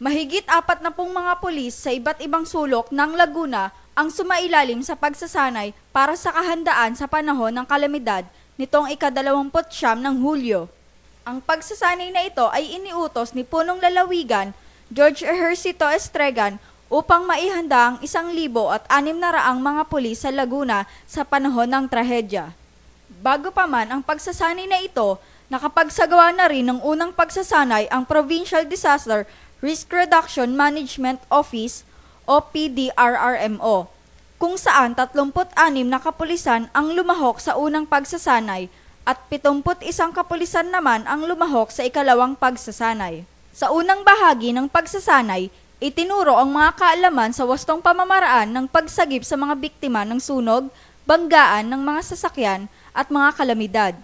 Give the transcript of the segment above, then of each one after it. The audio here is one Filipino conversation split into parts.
Mahigit apat na pong mga pulis sa iba't ibang sulok ng Laguna ang sumailalim sa pagsasanay para sa kahandaan sa panahon ng kalamidad nitong ikadalawamput siyam ng Hulyo. Ang pagsasanay na ito ay iniutos ni Punong Lalawigan, George Ejercito Estregan, upang maihanda ang isang libo at anim na raang mga pulis sa Laguna sa panahon ng trahedya. Bago pa man ang pagsasanay na ito, nakapagsagawa na rin ng unang pagsasanay ang Provincial Disaster Risk Reduction Management Office o PDRRMO, kung saan 36 na kapulisan ang lumahok sa unang pagsasanay at 71 kapulisan naman ang lumahok sa ikalawang pagsasanay. Sa unang bahagi ng pagsasanay, itinuro ang mga kaalaman sa wastong pamamaraan ng pagsagip sa mga biktima ng sunog, banggaan ng mga sasakyan at mga kalamidad.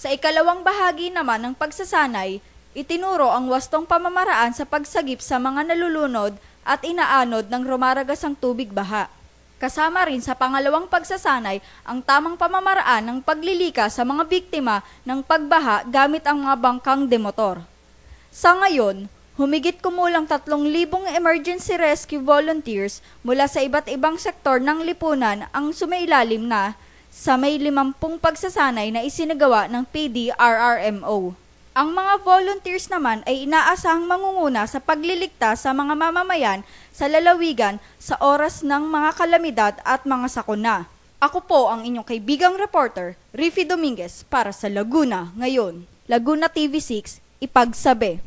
Sa ikalawang bahagi naman ng pagsasanay, itinuro ang wastong pamamaraan sa pagsagip sa mga nalulunod at inaanod ng rumaragasang tubig baha. Kasama rin sa pangalawang pagsasanay ang tamang pamamaraan ng paglilika sa mga biktima ng pagbaha gamit ang mga bangkang demotor. Sa ngayon, humigit kumulang 3,000 emergency rescue volunteers mula sa iba't ibang sektor ng lipunan ang sumailalim na sa may limampung pagsasanay na isinagawa ng PDRRMO. Ang mga volunteers naman ay inaasahang mangunguna sa pagliligtas sa mga mamamayan sa lalawigan sa oras ng mga kalamidad at mga sakuna. Ako po ang inyong kaibigang reporter, Riffy Dominguez, para sa Laguna ngayon. Laguna TV6, ipagsabi.